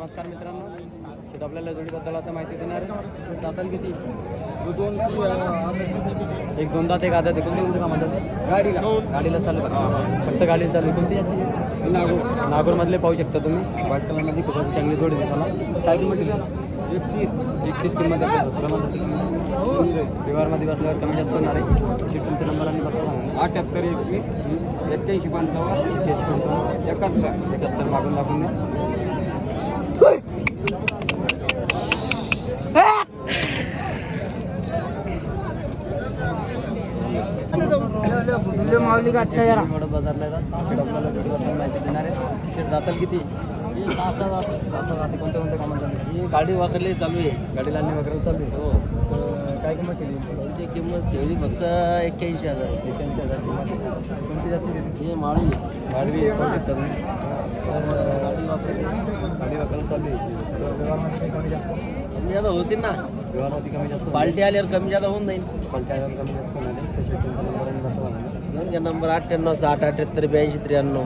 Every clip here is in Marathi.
नमस्कार मित्रांनो. शेत आपल्याला जोडीबद्दल आता माहिती देणार आहे. जाताल किती? दोन एक दोन दात एक आहे कोणते कोणते कामात गाडीला. गाडीला चालू फक्त गाडीला चालू. कोणती याची? नागूर. नागूरमधले पाहू शकता तुम्ही. व्हाईट कलरमध्ये खूप अशी चांगली जोडी दिसाला काय किंमत एकतीस. एकतीस किंमत व्यवहारमध्ये बसल्यावर कमी जास्त होणार आहे. शेट तुमचा नंबर आणि पत्ता सांगा. अठ्याहत्तर एकवीस एक्क्याऐंशी पंचावन्न एकशे पंचावन्न. एकाहत्तर. एकाहत्तर मागून दाखवून द्या. माऊली का अच्छा जरा बाजारला येतात. आपल्याला जोडीबद्दल माहिती देणार आहे जाताल किती? सहा सहा जाते कोणत्या कोणत्या ही गाडी वाकरली चालू आहे. गाडीला आणि वगैरे चालू आहे. हो. तर काय किंमत केली त्यांची किंमत ठेवली फक्त एक्क्याऐंशी हजार. एक्याऐंशी हजार. किंमत कोणती जास्त ही माळी गाडवी आहे, गाडी गाडी वापरायला चालू आहे. व्यवहारमध्ये कमी जास्त कमी जादा होतील ना. व्यवहारमध्ये कमी जास्त पार्टी आल्यावर कमी जादा होऊन जाईल. पालट्या कमी जास्त होणार तुमचा नंबर आणि पत्ता सांगा घेऊन घ्या नंबर अठ्ठ्याण्णव साठ अठ्याहत्तर ब्याऐंशी त्र्याण्णव.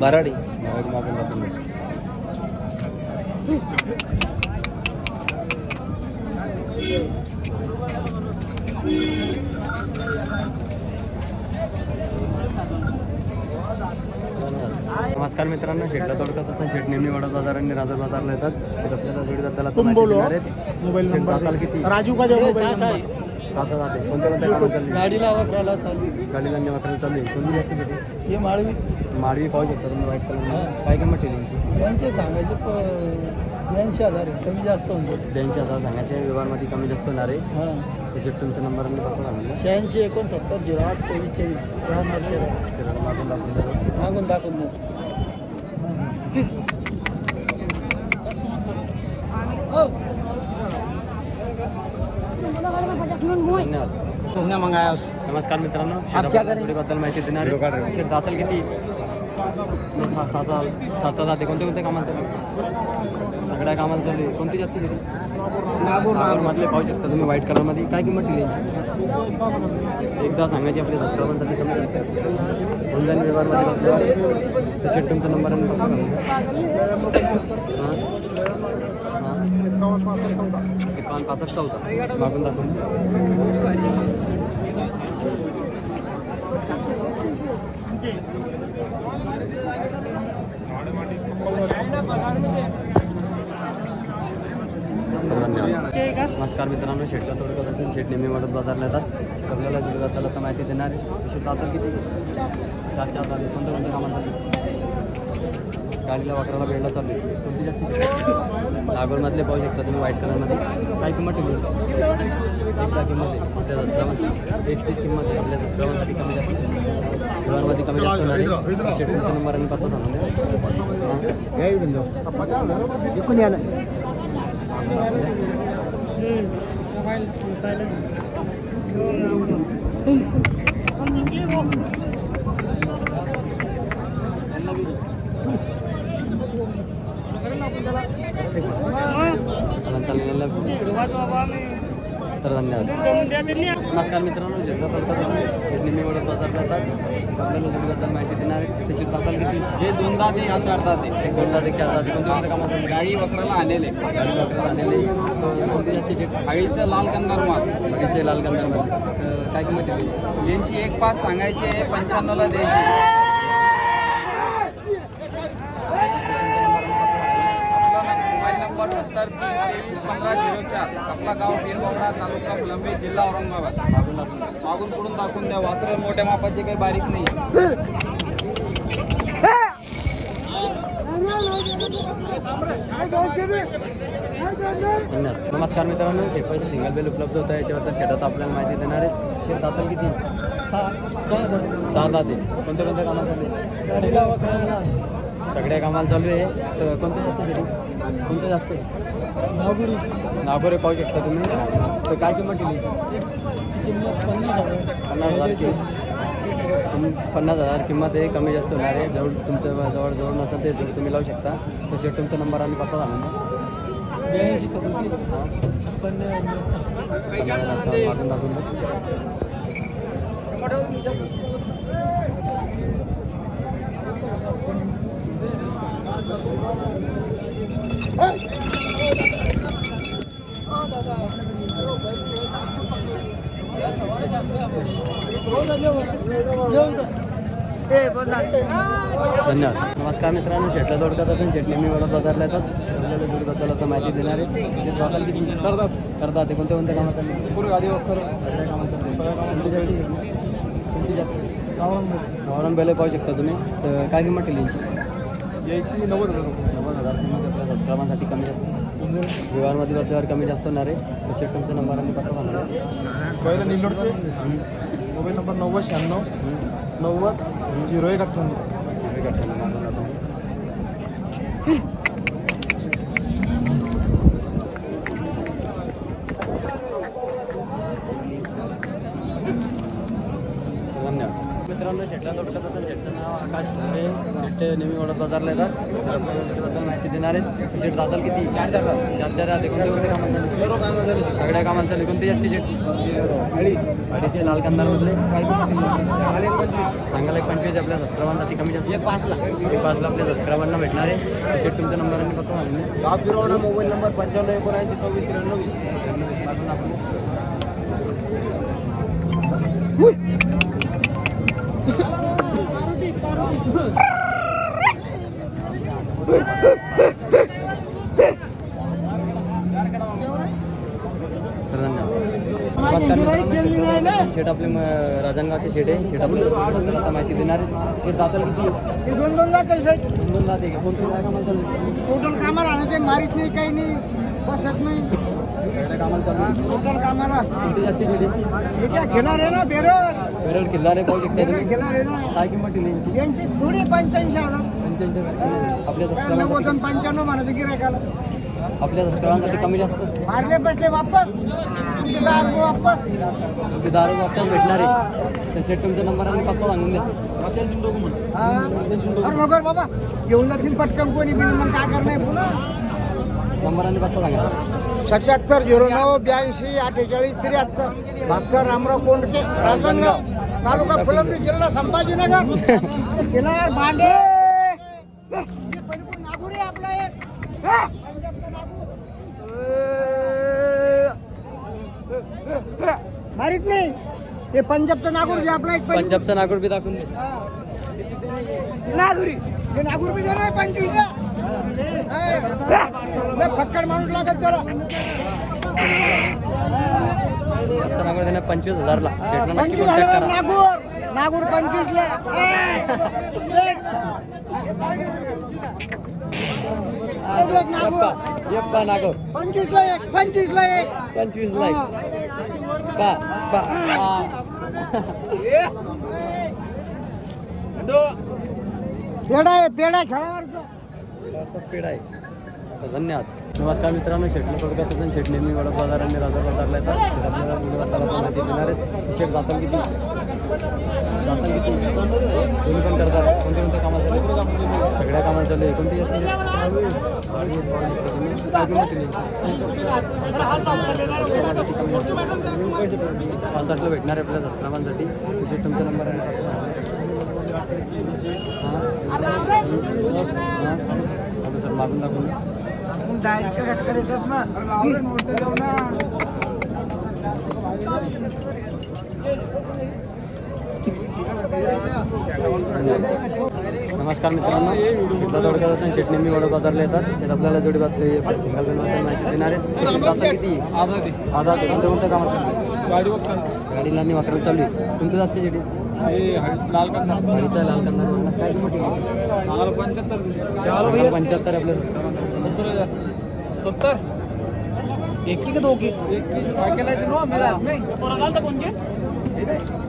बराडी मागून मागून. नमस्कार मित्रांनो शेटला तोडकत असताना शेट नेहमी वडा बाजार आणि राजा बाजारला येतात आपल्याला जोडीदार तुम बोलो. मोबाईल नंबर किती? राजू का सहा. सहा जाते कोणत्या कोणत्या कामात चालली? गाडीला वक्राला चालू गाडीला निवाकडे चालू आहे कोणती जास्त किती हे माळवी. माडवी पाहू शकता तुम्ही व्हाईट कलर काय किंमत ठेवली यांची? यांचे सांगायचे ब्याऐंशी हजार कमी जास्त होऊन ब्याऐंशी हजार सांगायचे. व्यवहारमध्ये कमी जास्त होणार आहे. हां ते शेट तुमचा नंबर आणि पत्ता सांगा शहाऐंशी एकोणसत्तर झिरो आठ चोवीस चोवीस. मागून दाखवून द्या. मागून दाखवून देतो धन्यवाद. नमस्कार मित्रांनो. आप क्या करें? बद्दल माहिती देणार किती? सात सात सात सात जाते. कोणते कोणते कामाला चालू सगळ्या कामाला चालू कोणती जास्त किती नागूर. मधले पाहू शकता तुम्ही व्हाईट कलरमध्ये काय किंमत ठेवली एकदा सांगायची आपल्या सबस्क्रायबरसाठी कमी जास्त. ऑनलाईन व्यवहारमध्ये बसल्यावर. शेट तुमचा नंबर एकावन्न पासष्ट चौदा. मागून दाखवून तर धन्यवाद नमस्कार मित्रांनो शेटला थोडं असेल शेट नेहमी वाटत बाजारला येतात. आपल्याला जोडी जाताला तर माहिती देणार आहे. शेट आता किती? चार चार झाले कोणत्या कोणत्या कामासाठी गाडीला वाकराला बेडला चालू आहे. कोणती जास्त नागोरमधले पाहू शकता तुम्ही व्हाईट कलरमध्ये. काय किंमत ठेवली एकदा किंमत आहे. आपल्या दसऱ्यामध्ये? एकतीस किंमत आहे. आपल्या दसऱ्यामध्ये कमी जास्त. व्यवहारमध्ये कमी जास्त होणार आहे. शेट तुमचा नंबर आणि पत्ता सांगून द्या. चालेल चालेल तर धन्यवाद. नमस्कार मित्रांनो शेतात शेतनी मी वडत बाजार जातात आपल्याला जोडीबद्दल माहिती देणार तशी पाताल किती हे दोन दाते हा चार दाते. एक दोन दात एक चार दात. कोणत्या कोणत्या कामात गाडी वक्राला आलेले. गाडी वक्राला आलेले. आळीचं लाल कंदार माल बडीचे लाल गंधामध्ये तर काय किंमत आहे? यांची एक पाच सांगायचे पंच्याण्णवला द्यायची आपला मोबाईल नंबर सत्तर तीस तेवीस पंधरा झिरो चार आपला गाव पीरबावडा तालुका फुलंबी जिल्हा औरंगाबाद. मागून पुढून दाखवून द्या वासरे मोठ्या मापाचे काही बारीक नाही. नमस्कार मित्रांनो शेपाचे सिंगल बेल उपलब्ध होतं याच्याबद्दल शेतात आपल्याला माहिती देणार आहे शेत दाताल किती? सहा. दाते. कोणत्या कोणत्या कामात सगळ्या कामाला चालू आहे. तर कोणत्या जास्त शेती कोणत्या जास्त आहे? नागुरी. नागोरे पाहू शकता तुम्ही. तर काय किंमत दिली किंमत पन्नास हजार. पन्नास हजारची पन्नास हजार किंमत आहे कमी जास्त होणार आहे. जवळ तुमच्या जवळ जवळ नसेल ते जवळ तुम्ही लावू शकता. तर शेट तुमचा नंबर आणि पत्ता सांगा ना. ब्याऐंशी सदतीस छप्पन्न मागून दाखवून. धन्यवाद. नमस्कार मित्रांनो शेटला दोडकत असून शेटले मी वेळा बदलला येतात आपल्याला दुर्गतला असं माहिती देणार आहे. विशेष बघाल की तुम्ही करतात. करतात. ते कोणत्या कोणत्या कामात भरपूर गाडी वगैरे सगळ्या कामाचं कोणती जास्ती कोणती गावरान गावरान पाहू शकता तुम्ही. तर काय किंमत केली यायची नव्वद हजार नव्वद कमी जास्त. विवारमध्ये बसल्यावर कमी जास्त होणार आहे. शेट तुमचा नंबर आणि पत्ता सांगणार आहे सोयला निलोडचे मोबाईल नंबर नव्वद शहाण्णव. नव्वद झिरो एक अठ्ठ्याण्णव. धन्यवाद मित्रांनो शेटला थोडक्यात असेल शेटचं नाव आकाश फुले. शेट नेहमी ओळख बाजारला येतात. आपल्याला माहिती देणार आहेत. शेट जाताल किती? चार चार चार चार राहते कोणते कोणते कामात चालू सर्व कामं झाली सगळ्या कामात चालू कोणती जास्ती शेट. अडीचशे लाल कंदारमधले काय पंचवीस. सांगायला एक पंचवीस आपल्या सबस्क्रायबांसाठी कमी जास्त. एक पाचला एक पाचला आपल्या सबस्क्रायबांना भेटणार आहे. शेट तुमचा नंबर आणि गाव फिरवणा मोबाईल नंबर पंच्याण्णव एकोणऐंशी सव्वीस त्र्याण्णव वीस. तर धन्यवाद शेट आपले राजनगावचे शेट आहे. शेट आता माहिती देणार शेट दाताल किती? दोन दोन जाते सेट दोन दोन दाते. का कोणत्या काय आहे? टोटल कामाला आणायचे. मारीत नाही काही नाही. बसत नाही. बेरड? किल्ला पाहू शकता काय किंमत यांची? थोडी पंच्याऐंशी हजार. पंच्याऐंशी आपल्या काय सबस्क्रायबांसाठी नव्वद पंच्याण्णव म्हणायचं गिरायकाला आपल्या सबस्क्रायबांसाठी कमी जास्त. मारले बसले वापस. तुमचे रुपये वापस. ते दारू वापस भेटणार आहे. तर शेट तुमचा नंबर आणि पत्ता सांगून द्या. हा. अरे नको रे बाबा घेऊन जातील पटकन कोणी बिन मग काय करणार पुन्हा? नंबर आणि पत्ता सांगा. सत्याहत्तर झिरो नऊ ब्याऐंशी अठ्ठेचाळीस त्र्याहत्तर. भास्कर रामराव कोंडके राजनगाव तालुका फुलंब्री जिल्हा संभाजीनगर. किनार भांडे नागूर आपला एक नागूर. मारीत नाही. हे पंजाबचं नागूर घे आपला एक. पंजाबचा नागोड बी दाखवून नागुरी. हे नागूर बी पंचवीस. फक्कड माणूस लागत जरा आजचा नागोड देणार पंचवीस हजारला. शेटला नक्की पंचवीस कॉन्टॅक्ट हजार करा. नागूर. नागूर पंचवीस ला. एक एक नागूर. एक पंचवीस ला एक. पंचवीस ला एक. पंचवीस पेडा आहे पेडा खेळावर पेड आहे. तर धन्यवाद. नमस्कार मित्रांनो शेटला पडकर असून शेट नेहमी वडद बाजार आणि राजा बाजारला येतात. आपल्याला व्हिडिओ वाचायला पण माहिती देणार आहेत. शेट जाताल किती? जाताल किती? तुम्ही पण करतात कोणत्या कोणत्या कामात चालू सगळ्या कामात चालू आहे कोणती जास्त पाच साठला भेटणार आहे आपल्या सबस्क्रायबांसाठी शेट तुमचा नंबर आहे. हां? मागून दाखवून. नमस्कार मित्रांनो. इथला थोडक्यात असं शेट नेहमी वडोद बाजारला येतात. शेत आपल्याला जोडी बात सिंगलबद्दल माहिती देणार आता किती? आधा कोणत्या कोणत्या कामात गाडी गाडीला आणि वाकराला चालू आहे. कोणत्या जातची शेडी लाल पंच्याहत्तर. पंच्याहत्तर आपल्या सत्तर हजार. सत्तर? एक की दोघी? एक. काय केलायचं नो? मेरा हात में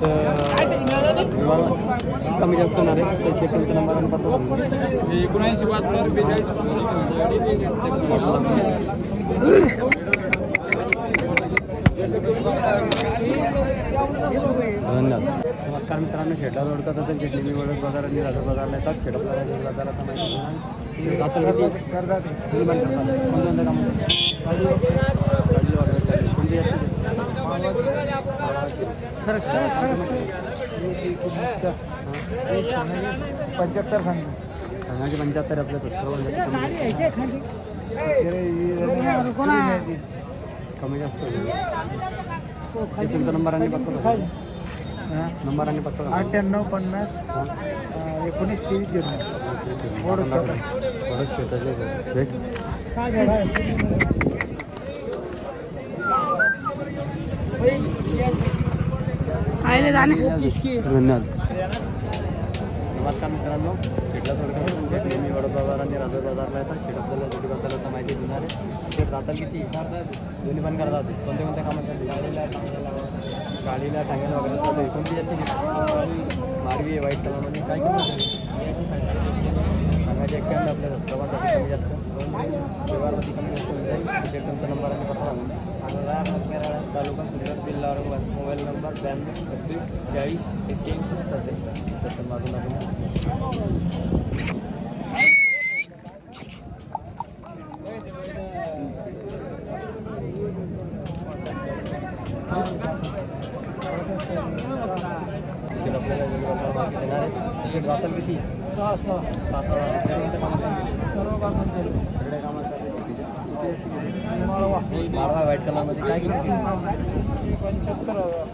तर विभागात कमी जास्त होणार आहे. तर द्या. एकोणऐंशी बहात्तर बेचाळीस धन्यवाद नमस्कार मित्रांनो शेटला ओळखत असेल शेट नेहमी वडद बाजार आणि राजा बाजारला येतात शेट आपल्याला शेट बाजारात आता माहिती करतात तुम्ही पण करतात कोणत्या पंच्याहत्तर सांगतो सांगायचे पंच्याहत्तर आपल्या कमी जास्त तुमचा नंबर आणि पत्ता. नंबर आणि पत्ता. अठ्ठ्याण्णव पन्नास एकोणीस तेवीस झिरो. शेट धन्यवाद. नमस्कार मित्रांनो. शेटला सोडतो तुमच्या नेहमी वडोबाजार आणि राजा बाजारला येतात शेट आपल्याला जोडी बद्दल माहिती देणार आहे. ते जातात किती? दोन्ही पण करतात. कोणत्या कोणत्या कामासाठी गाडीला गाडीला टांग्याला वगैरे चालू आहे कोणती याची? मारवी आहे व्हाईट कलरमध्ये काय किंमत आहे? सांगायचे एक्क्याण्णव आपल्या दसकामासाठी कमी जास्त. व्यवहारमध्ये कमी जास्त होऊन जाईल. शेट तुमचा नंबर आणि पत्ता. सांगा तालुका सुरत जिल्हा औरंगाबाद. मोबाईल नंबर ब्याण्णव छत्तीस चाळीस एक्क्याऐंशी सत्याहत्तर तर मागून आपण शेट आपल्याला वेगवेगळ्या माहिती देणार आहे शेट वाचल किती? सहा सहा. सहा सहा. सर्व कामात सगळ्या कामात माळवा. व्हाईट कलरमध्ये. काय किंमत पंच्याहत्तर हजार.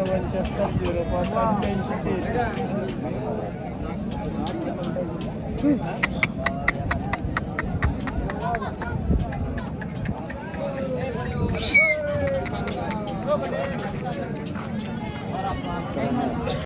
पंच्याहत्तर झिरो पाच अठ्ठ्याऐंशी तेवीस